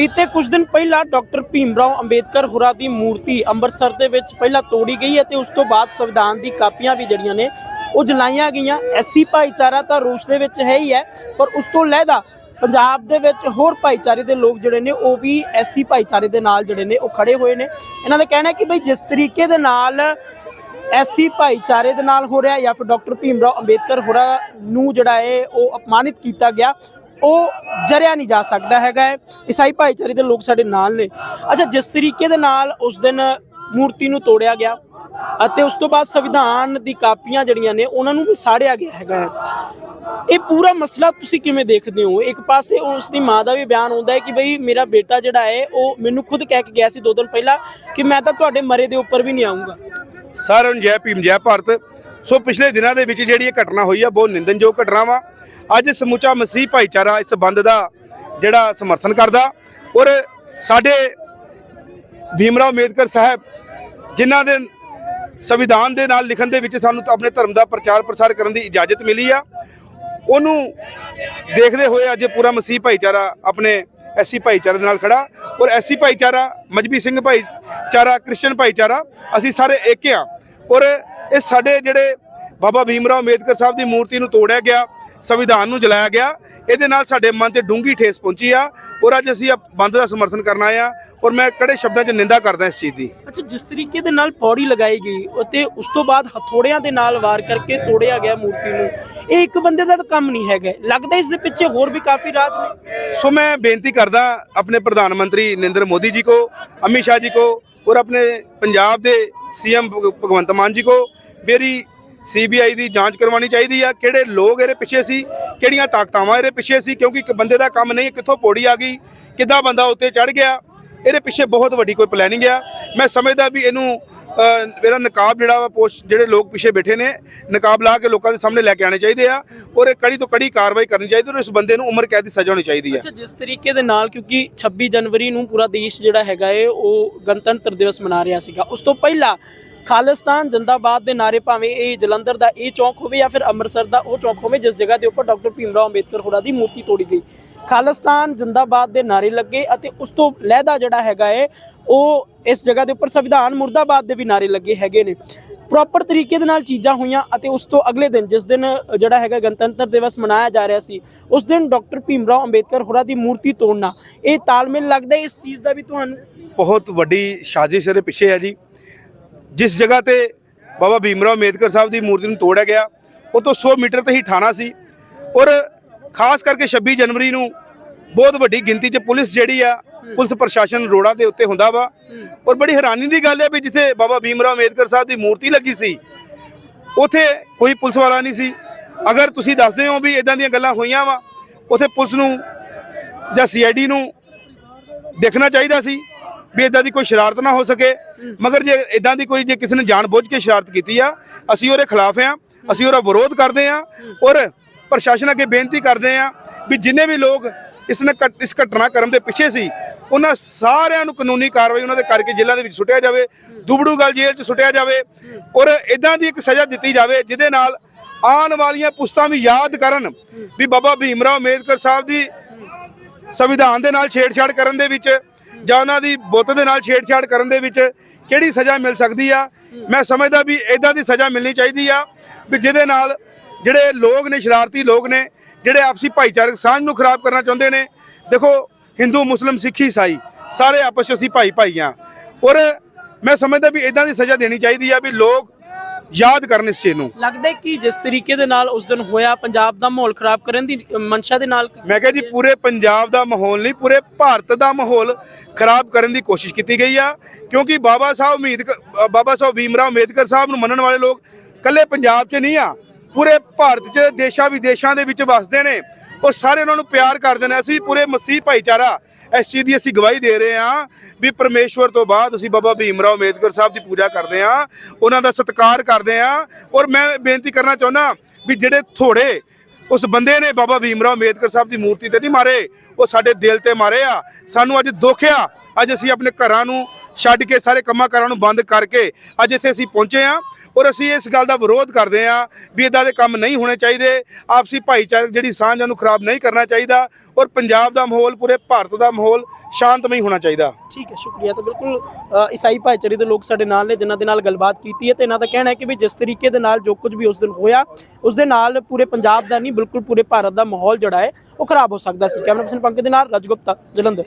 ਬੀਤੇ ਕੁਝ ਦਿਨ ਪਹਿਲਾਂ ਡਾਕਟਰ ਭੀਮਰਾਓ ਅੰਬੇਦਕਰ ਹੁਰਾਂ ਦੀ ਮੂਰਤੀ ਅੰਮ੍ਰਿਤਸਰ ਦੇ ਵਿੱਚ ਪਹਿਲਾਂ ਤੋੜੀ ਗਈ ਹੈ ਤੇ ਉਸ ਤੋਂ ਬਾਅਦ ਸੰਵਿਧਾਨ ਦੀ ਕਾਪੀਆਂ ਵੀ ਜਿਹੜੀਆਂ ਨੇ ਉਹ ਜਲਾਈਆਂ ਗਈਆਂ। ਐਸੀ ਭਾਈਚਾਰਾ ਤਾਂ ਰੂਸ ਦੇ ਵਿੱਚ ਹੈ ਹੀ ਹੈ, ਪਰ ਉਸ ਤੋਂ ਲਹਿਦਾ ਪੰਜਾਬ ਦੇ ਵਿੱਚ ਹੋਰ ਭਾਈਚਾਰੇ ਦੇ ਲੋਕ ਜਿਹੜੇ ਨੇ ਉਹ ਵੀ ਐਸੀ ਭਾਈਚਾਰੇ ਦੇ ਨਾਲ ਜਿਹੜੇ ਨੇ ਉਹ ਖੜੇ ਹੋਏ ਨੇ। ਇਹਨਾਂ ਦਾ ਕਹਿਣਾ ਹੈ ਕਿ ਬਈ ਜਿਸ ਤਰੀਕੇ ਦੇ ਨਾਲ ਐਸੀ ਭਾਈਚਾਰੇ ਦੇ ਨਾਲ ਹੋ ਰਿਹਾ ਜਾਂ ਫਿਰ ਡਾਕਟਰ ਭੀਮਰਾਓ ਅੰਬੇਦਕਰ ਹੋਰਾਂ ਨੂੰ ਜਿਹੜਾ ਹੈ ਉਹ ਅਪਮਾਨਿਤ ਕੀਤਾ ਗਿਆ ਉਹ ਜਰਿਆ ਨਹੀਂ ਜਾ ਸਕਦਾ ਹੈਗਾ ਹੈ। ਈਸਾਈ ਭਾਈਚਾਰੇ ਦੇ ਲੋਕ ਸਾਡੇ ਨਾਲ ਨੇ। ਅੱਛਾ, ਜਿਸ ਤਰੀਕੇ ਦੇ ਨਾਲ ਉਸ ਦਿਨ ਮੂਰਤੀ ਨੂੰ ਤੋੜਿਆ ਗਿਆ ਅਤੇ ਉਸ ਤੋਂ ਬਾਅਦ ਸੰਵਿਧਾਨ ਦੀ ਕਾਪੀਆਂ ਜਿਹੜੀਆਂ ਨੇ, ਉਹਨਾਂ ਨੂੰ ਵੀ ਸਾੜਿਆ ਗਿਆ ਹੈਗਾ ਹੈ। ਇਹ ਪੂਰਾ ਮਸਲਾ ਤੁਸੀਂ ਕਿਵੇਂ ਦੇਖਦੇ ਹੋ? ਇੱਕ ਪਾਸੇ ਉਸ ਦੀ ਮਾਂ ਦਾ ਵੀ ਬਿਆਨ ਹੁੰਦਾ ਹੈ ਕਿ ਬਈ ਮੇਰਾ ਬੇਟਾ ਜਿਹੜਾ ਹੈ, ਉਹ ਮੈਨੂੰ ਖੁਦ ਕਹਿ ਕੇ ਗਿਆ ਸੀ ਦੋ ਦਿਨ ਪਹਿਲਾਂ ਕਿ ਮੈਂ ਤਾਂ ਤੁਹਾਡੇ ਮਰੇ ਦੇ ਉੱਪਰ ਵੀ ਨਹੀਂ ਆਉਂਗਾ ਸਾਰਿਆਂ ਨੂੰ ਜੈ ਭੀਮ, ਜੈ ਭਾਰਤ। ਸੋ ਪਿਛਲੇ ਦਿਨਾਂ ਦੇ ਵਿੱਚ ਜਿਹੜੀ ਇਹ ਘਟਨਾ ਹੋਈ ਆ, ਬਹੁਤ ਨਿੰਦਨਯੋਗ ਘਟਨਾ ਵਾ। ਅੱਜ ਸਮੁੱਚਾ ਮਸੀਹ ਭਾਈਚਾਰਾ ਇਸ ਬੰਦ ਦਾ ਜਿਹੜਾ ਸਮਰਥਨ ਕਰਦਾ। ਔਰ ਸਾਡੇ ਭੀਮਰਾਓ ਅੰਬੇਦਕਰ ਸਾਹਿਬ ਜਿਨ੍ਹਾਂ ਦੇ ਸੰਵਿਧਾਨ ਦੇ ਨਾਲ ਲਿਖਣ ਦੇ ਵਿੱਚ ਸਾਨੂੰ ਤਾਂ ਆਪਣੇ ਧਰਮ ਦਾ ਪ੍ਰਚਾਰ ਪ੍ਰਸਾਰ ਕਰਨ ਦੀ ਇਜਾਜ਼ਤ ਮਿਲੀ ਆ। ਉਹਨੂੰ ਦੇਖਦੇ ਹੋਏ ਅੱਜ ਪੂਰਾ ਮਸੀਹ ਭਾਈਚਾਰਾ ਆਪਣੇ ਐਸੀ ਭਾਈਚਾਰੇ ਦੇ ਨਾਲ ਖੜਾ। ਔਰ ਐਸੀ ਭਾਈਚਾਰਾ, ਮਜਬੀ ਸਿੰਘ ਭਾਈਚਾਰਾ, ਕ੍ਰਿਸਚਨ ਭਾਈਚਾਰਾ, ਅਸੀਂ ਸਾਰੇ ਇੱਕ ਆ। ਔਰ ਇਹ ਸਾਡੇ ਜਿਹੜੇ ਬਾਬਾ ਭੀਮਰਾਓ ਅੰਬੇਦਕਰ ਸਾਹਿਬ ਦੀ ਮੂਰਤੀ ਨੂੰ ਤੋੜਿਆ ਗਿਆ ਸੰਵਿਧਾਨ ਨੂੰ ਜਲਾਇਆ ਗਿਆ ਇਹਦੇ ਨਾਲ ਸਾਡੇ ਮਨ ਤੇ ਡੂੰਗੀ ਠੇਸ ਪਹੁੰਚੀ ਆ ਔਰ ਅੱਜ ਅਸੀਂ ਆ ਬੰਦ ਦਾ ਸਮਰਥਨ ਕਰਨ ਆਏ ਆ ਔਰ ਮੈਂ ਕੜੇ ਸ਼ਬਦਾਂ 'ਚ ਨਿੰਦਾ ਕਰਦਾ ਇਸ ਚੀਜ਼ ਦੀ। ਅੱਛਾ ਜਿਸ ਤਰੀਕੇ ਦੇ ਨਾਲ ਪੌੜੀ ਲਗਾਈ ਗਈ ਅਤੇ ਉਸ ਤੋਂ ਬਾਅਦ ਹਥੋੜਿਆਂ ਦੇ ਨਾਲ ਵਾਰ ਕਰਕੇ ਤੋੜਿਆ ਗਿਆ ਮੂਰਤੀ ਨੂੰ ਇਹ ਇੱਕ ਬੰਦੇ ਦਾ ਤਾਂ ਕੰਮ ਨਹੀਂ ਹੈਗਾ। ਲੱਗਦਾ ਇਸ ਦੇ ਪਿੱਛੇ ਹੋਰ ਵੀ ਕਾਫੀ ਰਾਤ ਨੇ। ਸੋ ਮੈਂ ਬੇਨਤੀ ਕਰਦਾ ਆਪਣੇ ਪ੍ਰਧਾਨ ਮੰਤਰੀ ਨਰਿੰਦਰ ਮੋਦੀ ਜੀ ਕੋ ਅਮਿਤ ਸ਼ਾਹ ਜੀ ਕੋ ਔਰ ਆਪਣੇ ਪੰਜਾਬ ਦੇ ਸੀਐਮ ਭਗਵੰਤ ਮਾਨ ਜੀ ਕੋ ਮੇਰੀ ਸੀਬੀਆਈ ਦੀ ਜਾਂਚ ਕਰਵਾਉਣੀ ਚਾਹੀਦੀ ਆ, ਕਿਹੜੇ ਲੋਕ ਇਹਦੇ ਪਿੱਛੇ ਸੀ, ਕਿਹੜੀਆਂ ਤਾਕਤਾਵਾਂ ਇਹਦੇ ਪਿੱਛੇ ਸੀ, ਕਿਉਂਕਿ ਇੱਕ ਬੰਦੇ ਦਾ ਕੰਮ ਨਹੀਂ, ਕਿੱਥੋਂ ਪੌੜੀ ਆ ਗਈ, ਕਿੱਦਾਂ ਬੰਦਾ ਉੱਤੇ ਚੜ ਗਿਆ, ਇਹਦੇ ਪਿੱਛੇ ਬਹੁਤ ਵੱਡੀ ਕੋਈ ਪਲੈਨਿੰਗ ਆ। ਮੈਂ ਸਮਝਦਾ ਵੀ ਇਹਨੂੰ ਮੇਰਾ ਨਕਾਬ ਜਿਹੜਾ ਵਾ ਪੋਸਟ ਜਿਹੜੇ ਲੋਕ ਪਿੱਛੇ ਬੈਠੇ ਨੇ, ਨਕਾਬ ਲਾ ਕੇ ਲੋਕਾਂ ਦੇ ਸਾਹਮਣੇ ਲੈ ਕੇ ਆਣੇ ਚਾਹੀਦੇ ਆ ਔਰ ਇਹ ਕੜੀ ਤੋਂ ਕੜੀ ਕਾਰਵਾਈ ਕਰਨੀ ਚਾਹੀਦੀ ਔਰ ਇਸ ਬੰਦੇ ਨੂੰ ਉਮਰ ਕੈਦ ਦੀ ਸਜ਼ਾ ਹੋਣੀ ਚਾਹੀਦੀ ਹੈ ਅੱਛਾ, ਜਿਸ ਤਰੀਕੇ ਦੇ ਨਾਲ, ਕਿਉਂਕਿ 26 ਜਨਵਰੀ ਨੂੰ ਪੂਰਾ ਦੇਸ਼ ਜਿਹੜਾ ਹੈਗਾ ਏ, ਉਹ ਗਣਤੰਤਰ ਦਿਵਸ ਮਨਾ ਰਿਹਾ ਸੀਗਾ। ਉਸ ਤੋਂ ਪਹਿਲਾਂ ਖਾਲਿਸਤਾਨ ਜਿੰਦਾਬਾਦ ਦੇ ਨਾਰੇ ਭਾਵੇਂ ਇਹ ਜਲੰਧਰ ਦਾ ਇਹ ਚੌਂਕ ਹੋਵੇ ਜਾਂ ਫਿਰ ਅੰਮ੍ਰਿਤਸਰ ਦਾ ਉਹ ਚੌਂਕ ਹੋਵੇ, ਜਿਸ ਜਗ੍ਹਾ ਦੇ ਉੱਪਰ ਡਾਕਟਰ ਭੀਮ ਰਾਓ ਅੰਬੇਦਕਰ ਹੋਰਾਂ ਦੀ ਮੂਰਤੀ ਤੋੜੀ ਗਈ। ਖਾਲਿਸਤਾਨ ਜਿੰਦਾਬਾਦ ਦੇ ਨਾਰੇ ਲੱਗੇ ਅਤੇ ਉਸ ਤੋਂ ਲਹਿਦਾ ਜਿਹੜਾ ਹੈਗਾ ਹੈ, ਉਹ ਇਸ ਜਗ੍ਹਾ ਦੇ ਉੱਪਰ ਸੰਵਿਧਾਨ ਮੁਰਦਾਬਾਦ ਦੇ ਵੀ ਨਾਰੇ ਲੱਗੇ ਹੈਗੇ ਨੇ। ਪ੍ਰੋਪਰ ਤਰੀਕੇ ਦੇ ਨਾਲ ਚੀਜ਼ਾਂ ਹੋਈਆਂ ਅਤੇ ਉਸ ਤੋਂ ਅਗਲੇ ਦਿਨ ਜਿਸ ਦਿਨ ਜਿਹੜਾ ਹੈਗਾ ਗਣਤੰਤਰ ਦਿਵਸ ਮਨਾਇਆ ਜਾ ਰਿਹਾ ਸੀ, ਉਸ ਦਿਨ ਡਾਕਟਰ ਭੀਮ ਰਾਓ ਅੰਬੇਦਕਰ ਹੋਰਾਂ ਦੀ ਮੂਰਤੀ ਤੋੜਨਾ, ਇਹ ਤਾਲਮੇਲ ਲੱਗਦਾ ਇਸ ਚੀਜ਼ ਦਾ ਵੀ ਤੁਹਾਨੂੰ? ਬਹੁਤ ਵੱਡੀ ਸਾਜ਼ਿਸ਼ ਇਹਦੇ ਪਿੱਛੇ ਹੈ ਜੀ। ਜਿਸ ਜਗ੍ਹਾ ਤੇ ਬਾਬਾ ਭੀਮਰਾਓ ਅੰਬੇਦਕਰ ਸਾਹਿਬ ਦੀ ਮੂਰਤੀ ਨੂੰ ਤੋੜਿਆ ਗਿਆ ਉਹ ਤੋਂ 100 ਮੀਟਰ ਤੇ ਹੀ ਠਾਣਾ ਸੀ। ਔਰ ਖਾਸ ਕਰਕੇ 26 ਜਨਵਰੀ ਨੂੰ ਬਹੁਤ ਵੱਡੀ ਗਿਣਤੀ 'ਚ ਪੁਲਿਸ ਜਿਹੜੀ ਆ, ਪੁਲਿਸ ਪ੍ਰਸ਼ਾਸਨ ਰੋਡਾਂ ਦੇ ਉੱਤੇ ਹੁੰਦਾ ਵਾ। ਔਰ ਬੜੀ ਹੈਰਾਨੀ ਦੀ ਗੱਲ ਹੈ ਵੀ ਜਿੱਥੇ ਬਾਬਾ ਭੀਮਰਾਓ ਅੰਬੇਦਕਰ ਸਾਹਿਬ ਦੀ ਮੂਰਤੀ ਲੱਗੀ ਸੀ, ਉਥੇ ਕੋਈ ਪੁਲਿਸ ਵਾਲਾ ਨਹੀਂ ਸੀ। ਅਗਰ ਤੁਸੀਂ ਦੱਸਦੇ ਹੋ ਵੀ ਇਦਾਂ ਦੀਆਂ ਗੱਲਾਂ ਹੋਈਆਂ ਵਾ, ਉਥੇ ਪੁਲਿਸ ਨੂੰ ਜਾਂ ਸੀਆਈਡੀ ਨੂੰ ਦੇਖਣਾ ਚਾਹੀਦਾ ਸੀ। ਵੀ ਇਦਾਂ ਦੀ ਕੋਈ ਸ਼ਰਾਰਤ ਨਾ ਹੋ ਸਕੇ। ਮਗਰ ਜੇ ਇਦਾਂ ਦੀ ਕੋਈ ਜੇ ਕਿਸੇ ਨੇ ਜਾਣਬੁੱਝ ਕੇ ਸ਼ਰਾਰਤ ਕੀਤੀ ਆ, ਅਸੀਂ ਉਹਦੇ ਖਿਲਾਫ ਆ, ਅਸੀਂ ਉਹਦਾ ਵਿਰੋਧ ਕਰਦੇ ਆ ਔਰ ਪ੍ਰਸ਼ਾਸਨ ਅੱਗੇ ਬੇਨਤੀ ਕਰਦੇ ਆ ਵੀ ਜਿੰਨੇ ਵੀ ਲੋਕ ਇਸ ਨੇ ਘਟ- ਇਸ ਘਟਨਾਕ੍ਰਮ ਦੇ ਪਿੱਛੇ ਸੀ, ਉਹਨਾਂ ਸਾਰਿਆਂ ਨੂੰ ਕਾਨੂੰਨੀ ਕਾਰਵਾਈ ਉਹਨਾਂ ਦੇ ਕਰਕੇ ਜੇਲ੍ਹਾਂ ਦੇ ਵਿੱਚ ਸੁੱਟਿਆ ਜਾਵੇ ਦੁਬੜੂਗਲ ਜੇਲ੍ਹ 'ਚ ਸੁੱਟਿਆ ਜਾਵੇ ਔਰ ਇਦਾਂ ਦੀ ਇੱਕ ਸਜ਼ਾ ਦਿੱਤੀ ਜਾਵੇ ਜਿਹਦੇ ਨਾਲ ਆਉਣ ਵਾਲੀਆਂ ਪੁਸਤਾਂ ਵੀ ਯਾਦ ਕਰਨ ਵੀ ਬਾਬਾ ਭੀਮ ਰਾਓ ਅੰਬੇਦਕਰ ਸਾਹਿਬ ਦੀ ਸੰਵਿਧਾਨ ਦੇ ਨਾਲ ਛੇੜਛਾੜ ਕਰਨ ਦੇ ਵਿੱਚ ਜਾਂ ਉਹਨਾਂ ਦੀ ਬੁੱਤ ਦੇ ਨਾਲ ਛੇੜਛਾੜ ਕਰਨ ਦੇ ਵਿੱਚ ਕਿਹੜੀ ਸਜ਼ਾ ਮਿਲ ਸਕਦੀ ਆ? ਮੈਂ ਸਮਝਦਾ ਵੀ ਇਦਾਂ ਦੀ ਸਜ਼ਾ ਮਿਲਣੀ ਚਾਹੀਦੀ ਆ ਵੀ ਜਿਹਦੇ ਨਾਲ ਜਿਹੜੇ ਲੋਕ ਨੇ, ਸ਼ਰਾਰਤੀ ਲੋਕ ਨੇ, ਜਿਹੜੇ ਆਪਸੀ ਭਾਈਚਾਰਕ ਸਾਂਝ ਨੂੰ ਖਰਾਬ ਕਰਨਾ ਚਾਹੁੰਦੇ ਨੇ। ਦੇਖੋ, ਹਿੰਦੂ, ਮੁਸਲਮ, ਸਿੱਖ, ਈਸਾਈ, ਸਾਰੇ ਆਪਸ 'ਚ ਅਸੀਂ ਭਾਈ ਭਾਈ ਆ। ਔਰ ਮੈਂ ਸਮਝਦਾ ਵੀ ਇਦਾਂ ਦੀ ਸਜ਼ਾ ਦੇਣੀ ਚਾਹੀਦੀ ਆ ਵੀ ਲੋਕ ਯਾਦ ਕਰਨ ਇਸ ਚੀਜ਼ ਨੂੰ ਲੱਗਦਾ ਕਿ ਜਿਸ ਤਰੀਕੇ ਦੇ ਨਾਲ ਉਸ ਦਿਨ ਹੋਇਆ ਪੰਜਾਬ ਦਾ ਮਾਹੌਲ ਖਰਾਬ ਕਰਨ ਦੀ ਮਨਸ਼ਾ ਦੇ ਨਾਲ ਮੈਂ ਕਿਹਾ ਜੀ ਪੂਰੇ ਪੰਜਾਬ ਦਾ ਮਾਹੌਲ ਨਹੀਂ ਪੂਰੇ ਭਾਰਤ ਦਾ ਮਾਹੌਲ ਖਰਾਬ ਕਰਨ ਦੀ ਕੋਸ਼ਿਸ਼ ਕੀਤੀ ਗਈ ਆ। ਕਿਉਂਕਿ ਬਾਬਾ ਸਾਹਿਬ ਉਮੀਦ ਬਾਬਾ ਸਾਹਿਬ ਭੀਮਰਾਓ ਅੰਬੇਦਕਰ ਸਾਹਿਬ ਨੂੰ ਮੰਨਣ ਵਾਲੇ ਲੋਕ ਕੱਲੇ ਪੰਜਾਬ 'ਚ ਨਹੀਂ ਆ। ਪੂਰੇ ਭਾਰਤ 'ਚ, ਦੇਸ਼ਾਂ ਵਿਦੇਸ਼ਾਂ ਦੇ ਵਿੱਚ ਵਸਦੇ ਨੇ ਉਹ ਸਾਰੇ ਉਹਨਾਂ ਨੂੰ ਪਿਆਰ ਕਰਦੇ ਨੇ। ਅਸੀਂ ਪੂਰੇ ਮਸੀਹ ਭਾਈਚਾਰਾ ਇਸ ਚੀਜ਼ ਦੀ ਅਸੀਂ ਗਵਾਹੀ ਦੇ ਰਹੇ ਹਾਂ ਵੀ ਪਰਮੇਸ਼ਵਰ ਤੋਂ ਬਾਅਦ ਅਸੀਂ ਬਾਬਾ ਭੀਮ ਰਾਓ ਅੰਬੇਦਕਰ ਸਾਹਿਬ ਦੀ ਪੂਜਾ ਕਰਦੇ ਹਾਂ, ਉਹਨਾਂ ਦਾ ਸਤਿਕਾਰ ਕਰਦੇ ਹਾਂ ਔਰ ਮੈਂ ਬੇਨਤੀ ਕਰਨਾ ਚਾਹੁੰਦਾ ਵੀ ਜਿਹੜੇ ਥੋੜੇ ਉਸ ਬੰਦੇ ਨੇ ਬਾਬਾ ਭੀਮ ਰਾਓ ਅੰਬੇਦਕਰ ਸਾਹਿਬ ਦੀ ਮੂਰਤੀ ਤੇ ਨਹੀਂ ਮਾਰੇ, ਉਹ ਸਾਡੇ ਦਿਲ ਤੇ ਮਾਰੇ ਆ। ਸਾਨੂੰ ਅੱਜ ਦੁੱਖ ਆ, ਅੱਜ ਅਸੀਂ ਆਪਣੇ ਘਰਾਂ ਨੂੰ ਛੱਡ ਕੇ ਸਾਰੇ ਕੰਮਾਂ ਕਾਰਾਂ ਨੂੰ ਬੰਦ ਕਰਕੇ ਅੱਜ ਇੱਥੇ ਅਸੀਂ ਪਹੁੰਚੇ ਹਾਂ ਔਰ ਅਸੀਂ ਇਸ ਗੱਲ ਦਾ ਵਿਰੋਧ ਕਰਦੇ ਹਾਂ ਵੀ ਇਦਾਂ ਦੇ ਕੰਮ ਨਹੀਂ ਹੋਣੇ ਚਾਹੀਦੇ। ਆਪਸੀ ਭਾਈਚਾਰਕ ਜਿਹੜੀ ਸਾਂਝ ਨੂੰ ਖਰਾਬ ਨਹੀਂ ਕਰਨਾ ਚਾਹੀਦਾ ਔਰ ਪੰਜਾਬ ਦਾ ਮਾਹੌਲ, ਪੂਰੇ ਭਾਰਤ ਦਾ ਮਾਹੌਲ ਸ਼ਾਂਤਮਈ ਹੋਣਾ ਚਾਹੀਦਾ। ਠੀਕ ਹੈ, ਸ਼ੁਕਰੀਆ। ਤਾਂ ਬਿਲਕੁਲ ਈਸਾਈ ਭਾਈਚਾਰੇ ਦੇ ਲੋਕ ਸਾਡੇ ਨਾਲ ਨੇ, ਜਿਨ੍ਹਾਂ ਦੇ ਨਾਲ ਗੱਲਬਾਤ ਕੀਤੀ ਹੈ ਤੇ ਇਹਨਾਂ ਦਾ ਕਹਿਣਾ ਹੈ ਕਿ ਵੀ ਜਿਸ ਤਰੀਕੇ ਦੇ ਨਾਲ ਜੋ ਕੁਝ ਵੀ ਉਸ ਦਿਨ ਹੋਇਆ, ਉਸ ਦੇ ਨਾਲ ਪੂਰੇ ਪੰਜਾਬ ਦਾ ਨਹੀਂ, ਬਿਲਕੁਲ ਪੂਰੇ ਭਾਰਤ ਦਾ ਮਾਹੌਲ ਜਿਹੜਾ ਹੈ, ਉਹ ਖਰਾਬ ਹੋ ਸਕਦਾ ਸੀ। ਕੈਮਰਾ ਪਰਸਨ ਪੰਕਜ ਦੇ ਨਾਲ ਰਜਗੁਪਤਾ ਜਲੰਧਰ।